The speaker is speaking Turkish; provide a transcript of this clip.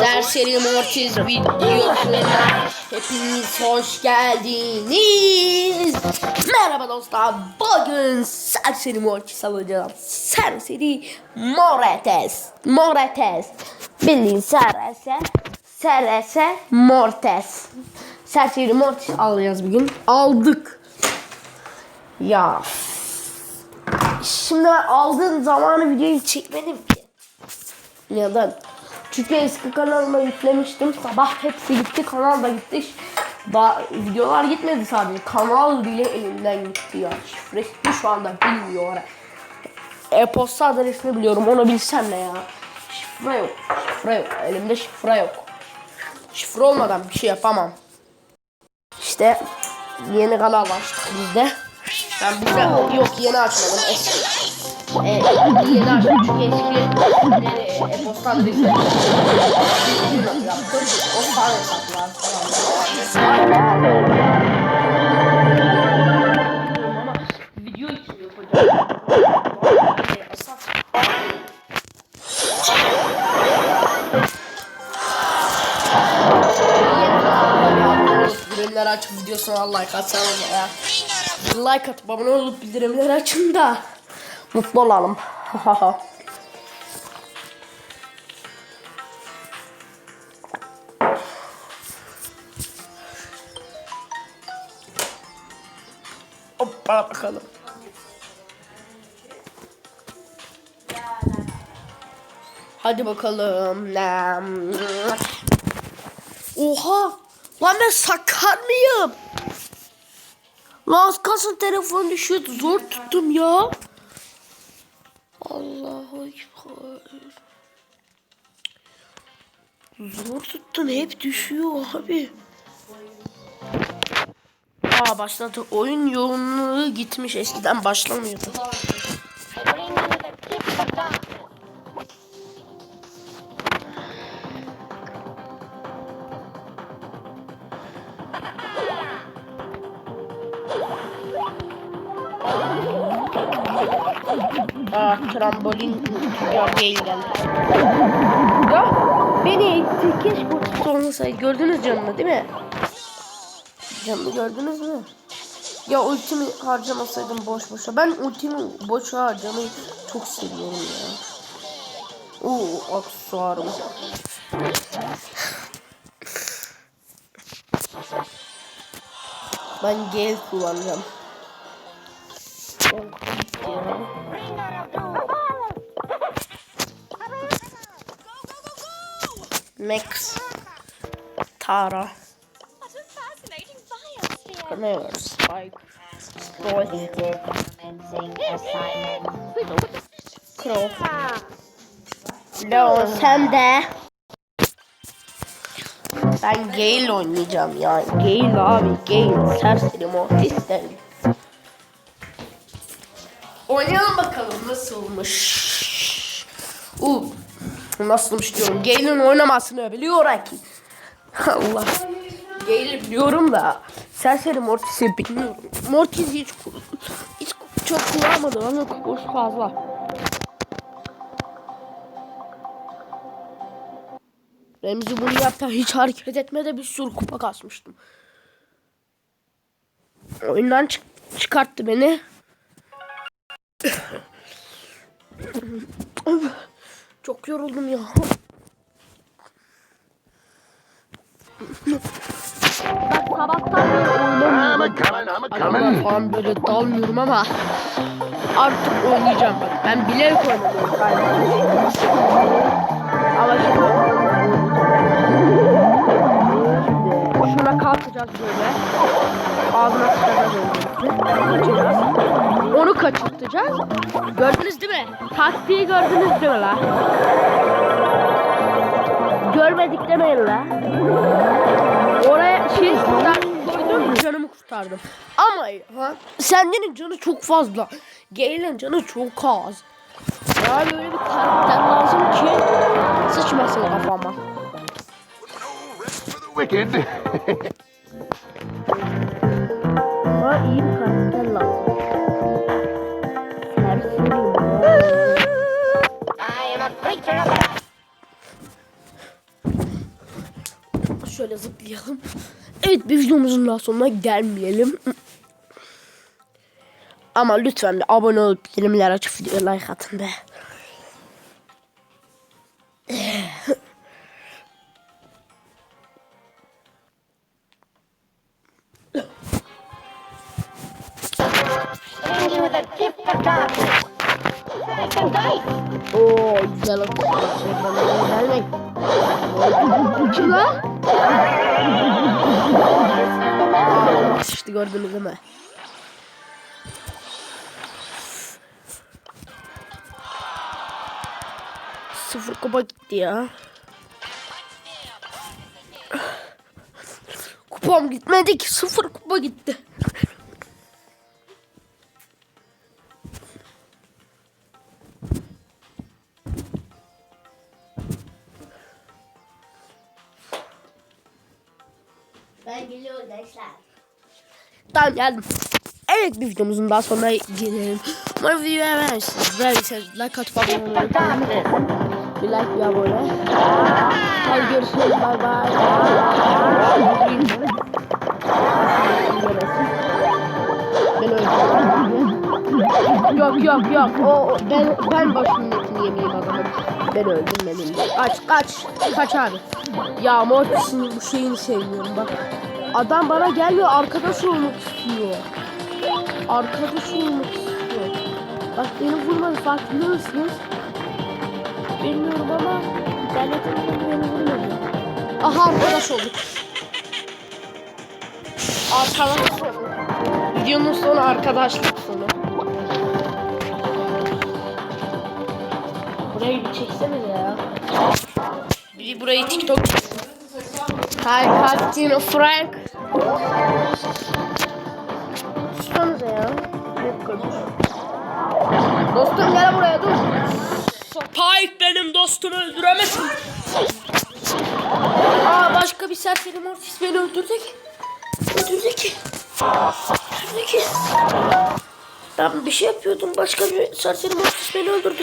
Serseri Mortis videosuna hepiniz hoş geldiniz. Merhaba dostlar. Bugün Serseri Mortis alacağım. Serseri Moretes. Moretes. Bildiğin Serese. Serese Mortes. Serseri Mortis alacağız bugün. Aldık. Ya. Şimdi ben aldığım zamanı videoyu çekmedim ki. Neden? Çünkü eski kanalıma yüklemiştim. Sabah hepsi gitti. Kanal da gitti. Ba videolar gitmedi sadece. Kanal bile elimden gitti ya. Şifresini şu anda bilmiyor. E-posta adresini biliyorum. Onu bilsem ne ya. Şifre yok. Şifre yok. Elimde şifre yok. Şifre olmadan bir şey yapamam. İşte yeni kanal açtık bizde. Ben bir de yok yeni açmadım. Eski. E, yeni açtım çünkü eski e, e-posta adresi yaptım. Tane hesaplar. Ama video için yapacağım. Bildirimleri açıp videosuna like atsanız ya. Like atıp abone olup bildirimleri açın da mutlu olalım. Hoppa bakalım. Hadi bakalım. Oha! Lan ben sakar mıyım? Lan az kalsın telefon düşüyordu. Zor tuttum ya. Allahu Ekber. Zor tuttun hep düşüyor abi. Aa başladı. Oyun yoğunluğu gitmiş. Eskiden başlamıyordu. Aa trambolin gölgeye geldi. Ya beni itti. Keşke olmasaydı. Gördünüz canını değil mi? Canını gördünüz mü? Ya ultimi harcamasaydım boş boşa. Ben ultimi boşa harcamayı çok seviyorum ya. Oo aksesuarım. Ben gel kullanacağım. Max. Tara. Camilla. Spike. Assignment. Crow. Leon sen de. Ben Gale oynayacağım ya. Gale abi Gale. Serseri Mortis'ten. Oynayalım bakalım nasılmış. Uh, nasılmış diyorum. Gale'in oynamasını biliyor ki. Allah. Gale'i biliyorum da. Serseri Mortis'i bilmiyorum. Mortis hiç, hiç çok kullanmadım ama kupoş fazla. Remzi bunu yaptı hiç hareket etmede bir sürü kupa kasmıştım. Oyundan çık çıkarttı beni. Çok yoruldum ya. Bak sabahtan beri oynamıyorum. Falan böyle dalmıyorum ama artık oynayacağım bak. Ben bilerek oynamıyorum galiba. Ama şimdi şuna kalkacağız böyle. Ağzına öncelikle. Kaçacağız. Kaçırtacağız. Gördünüz değil mi? Taktiği gördünüz değil mi la? Görmedik demeyin la. Oraya şey koydum canımı kurtardım. Ama ha, Sende'nin canı çok fazla. Gale'in canı çok az. Ya böyle bir karakter lazım ki sıçmasın kafama. Wicked. Ama iyi bir karakter lazım. Şöyle zıplayalım. Evet bir videomuzun daha sonuna gelmeyelim. Ama lütfen bir abone olup bildirimler açıp videoya like atın be. Oo güzel akıyor. Gelmek. Kim lan? İşte gördünüz değil mi? Sıfır kupa gitti ya. Kupam gitmedi ki sıfır kupa gitti. Ben geliyorum gençler. Tamam geldim. Evet bir videomuzun daha sonuna gelelim. Umarım videoyu beğenmişsiniz. Beğendiyseniz like atıp abone olmayı unutmayın. Bir like bir abone. Hadi görüşürüz. Bay bay. Yok yok yok. O ben ben başımın etini yemeyeyim adamın. Ben öldüm benim. Kaç kaç. Kaç abi. Ya Mortis'in bu şeyini sevmiyorum bak. Adam bana gelmiyor arkadaş olmak istiyor. Arkadaş olmak istiyor. Bak beni vurmadı farkında mısınız? Bilmiyorum ama internetimden beni vurmadı. Aha arkadaş olduk. Arkadaş olduk. Videonun sonu arkadaşlık bir çeksene ya. Biri burayı TikTok Hi Captain Frank. Sussanıza ya. Ne kadar. Dostum gel buraya dur. Spike benim dostumu öldüremezsin. Aa başka bir serseri Mortis beni öldürdü ki. Öldürdü ki. Öldürdü ki. Ben bir şey yapıyordum başka bir serseri Mortis beni öldürdü.